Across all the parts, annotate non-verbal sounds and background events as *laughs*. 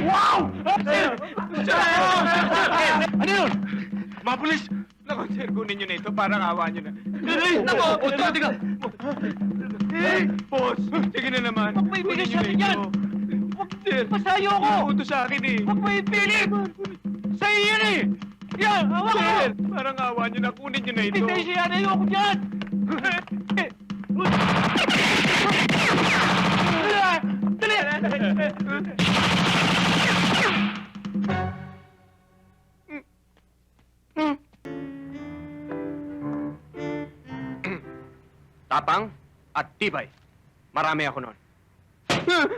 Wow! Ano yun? Mga pulis! Naku, sir, kunin nyo na ito. Parang awa nyo na. O, teka, teka! Eh, boss! Sige na naman. Huwag Kunin nyo sa akin yan. ito. Sir, Masayo ko! Uto sa akin eh. Huwag mo ipilit! Sa'yo yan eh! Yan! Hawak mo! Sir, parang awa nyo na. Kunin nyo na ito. Hindi siya! Ayoko dyan! *laughs* Tapang at tibay. Marami ako noon. *laughs*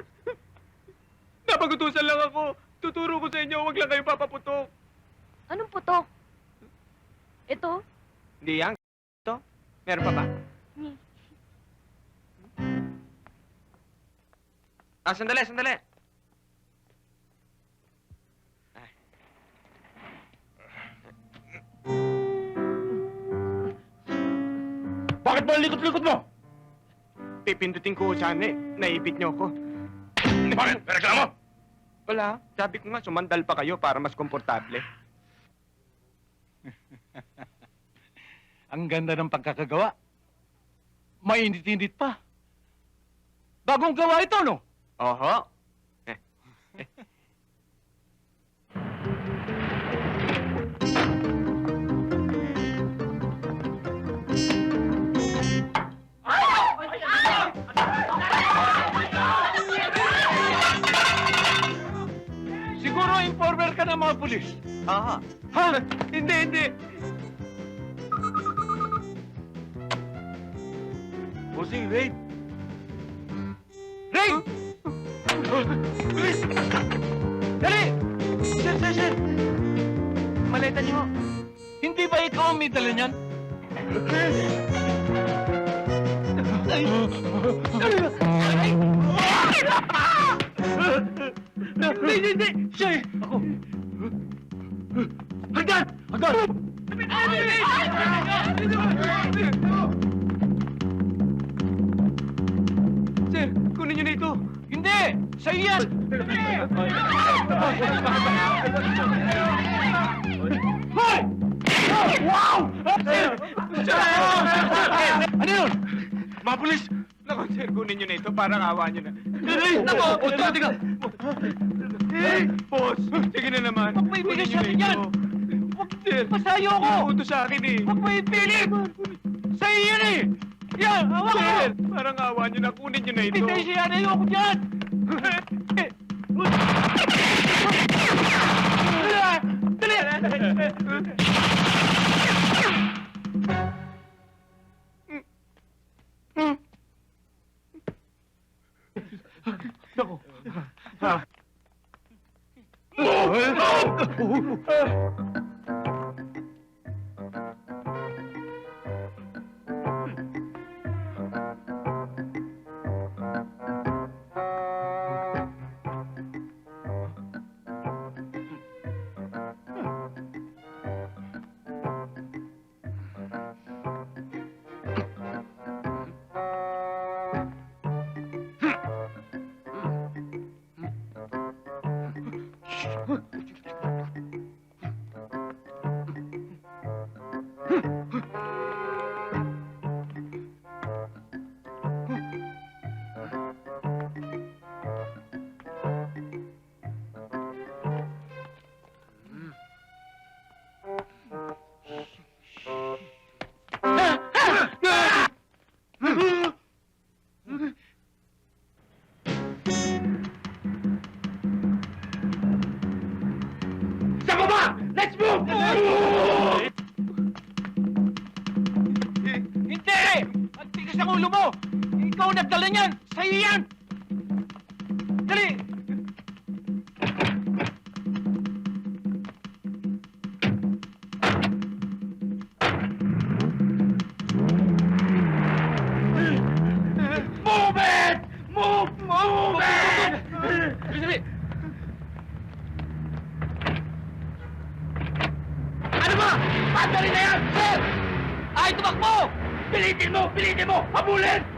Napagutusan lang ako. Tuturo ko sa inyo, huwag lang kayo papaputok. Anong putok? Ito? Hindi yan. Ito? Meron pa ba? Hmm. Ah, sandali, sandali. Bakit ba likot-likot mo? Pipindutin ko sana eh. Naipit niyo ako. Bakit? May reklamo? Wala. Sabi ko nga, sumandal pa kayo para mas komportable. *laughs* Ang ganda ng pagkakagawa. Mainit-init pa. Bagong gawa ito, no? Oho. Ka ng mga pulis. Aha. Ha? Hindi, hindi. Bossing, raid. Raid! Please! Dali! Sir, sir, sir! Maleta niyo. Hindi ba ikaw ang may dala niyan? Ay! Hindi, hindi, hindi! Siya eh! Ako! Sa'yo yan! Hoy! Wow! Ano yun? Mga pulis! Naku, sir, kunin niyo na ito. Parang awa niyo na. Ay, nako! O, teka, teka! Eh, boss! Sige na naman. Huwag mo ibigay sa akin yan. ito. Sir, Masayo ko! uto sa akin eh. Huwag mo ipilit! Sa'yo yan eh! Yan! Hawak mo! Sir, parang awa niyo na. Kunin niyo na ito. Hindi siya! Ayoko dyan! Dali! Dali! Nako. Let's move! Hindi! Ang tigas ng ulo mo! Ikaw nagdala niyan! Sa'yo yan! Ba? Sandali na yan, sir! Ay, tumakbo! Pilitin mo! Pilitin mo! Habulin!